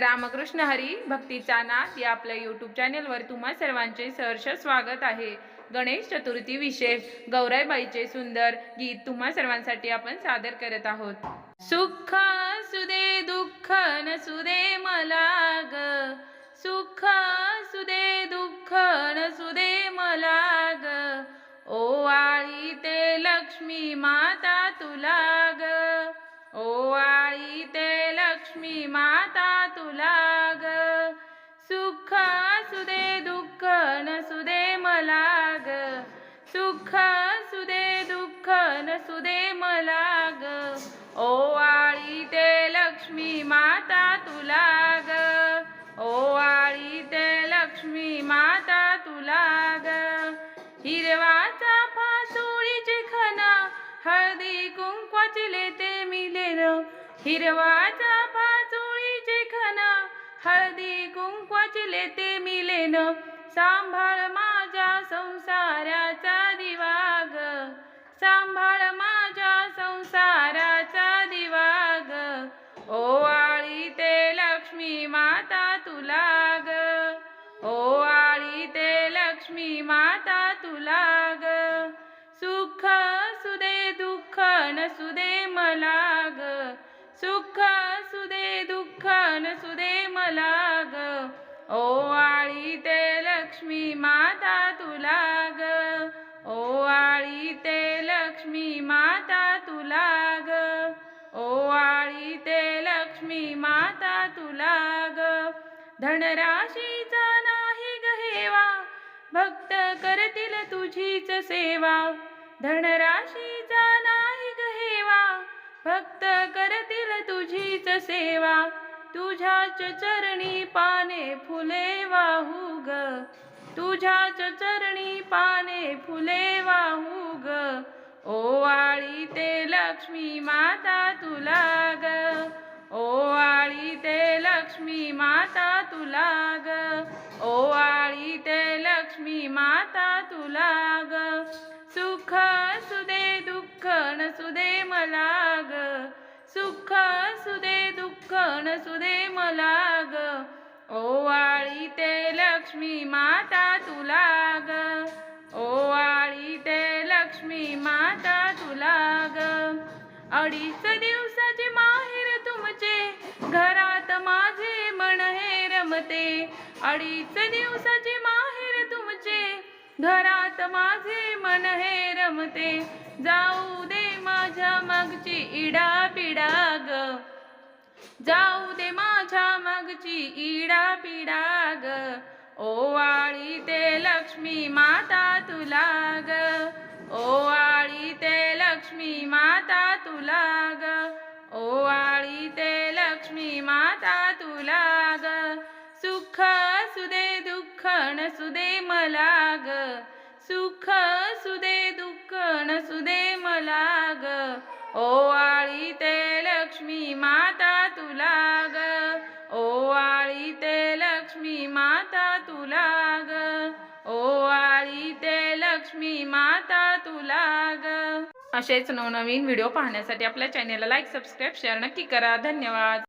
रामकृष्ण हरी भक्तीचा नाथ या आपल्या यूट्यूब चॅनेलवर तुम्हा सर्वांचे सहर्ष स्वागत आहे. गणेश चतुर्थी विशेष गौराईबाईचे सुंदर गीत तुम्हा सर्वांसाठी आपण सादर करत आहोत. सुख सुदे दुःख नसुदे मला ग. सुख सुदे दुःख नसुदे मला ग. ओवाळी ते लक्ष्मी माता तुला ग. ओवाळी सुख सुदे दुःख नसुदे मला ग. ओवाळी ते लक्ष्मी माता तुला ग. ओवाळी ते लक्ष्मी माता तुला ग. हिरवाचा फासोळीचे खना हळदी कुंकवाचे लेते मिलेन हिरवाचा फासोळीचे खना हळदी कुंकवाचे लेते मिलेन सांभाळ माझ्या संसाराचा लक्ष्मी माता तुला ग. सुख सुदे दुःख नसुदे मला ग. सुख सुदे दुःख नसुदे मला ग. ओवाळी ते लक्ष्मी माता तुला ग. ओवाळी ते लक्ष्मी माता तुला ग. ओवाळी ते लक्ष्मी माता तुला ग. धनराशीचा भक्त करतील तुझीच सेवा. धनराशीचा नाही ग भक्त करतील तुझीच सेवा. तुझ्याच चरणी पाने फुले वाहू ग तुझ्याच चरणी पाने फुले वाहू ग ओवाळी ते लक्ष्मी माता तुला ग. ओवाळी ते लक्ष्मी माता तुला तुला ग. सुख सुदे दुःख नसुदे मला ग. सुख सुदे दुःख नसुदे मला ग. ओवाळी ते लक्ष्मी माता तुला ग. ओवाळी ते लक्ष्मी माता तुला ग. अडीच दिवसाचे माहेर तुमचे घरात माझे मन हे रमते. अडीच दिवसाचे मा घरात माझे मन हे रमते. जाऊ दे माझ्या मागची इडा पिडा ग. जाऊ दे माझ्या मागची इडा पिडा ग ओवाळी ते लक्ष्मी माता तुला ग. ओवाळी ते लक्ष्मी माता तुला ग. ओवाळी ते लक्ष्मी माता सुख सुदे दुःख नसुदे मला ग ओवाळी ते लक्ष्मी माता तुला ग ओवाळी ते लक्ष्मी माता तुला ग ओवाळी ते लक्ष्मी माता तुला ग असेच नवनवीन व्हिडिओ पाहण्यासाठी आपल्या चॅनेलला लाईक सबस्क्राईब शेअर नक्की करा. धन्यवाद.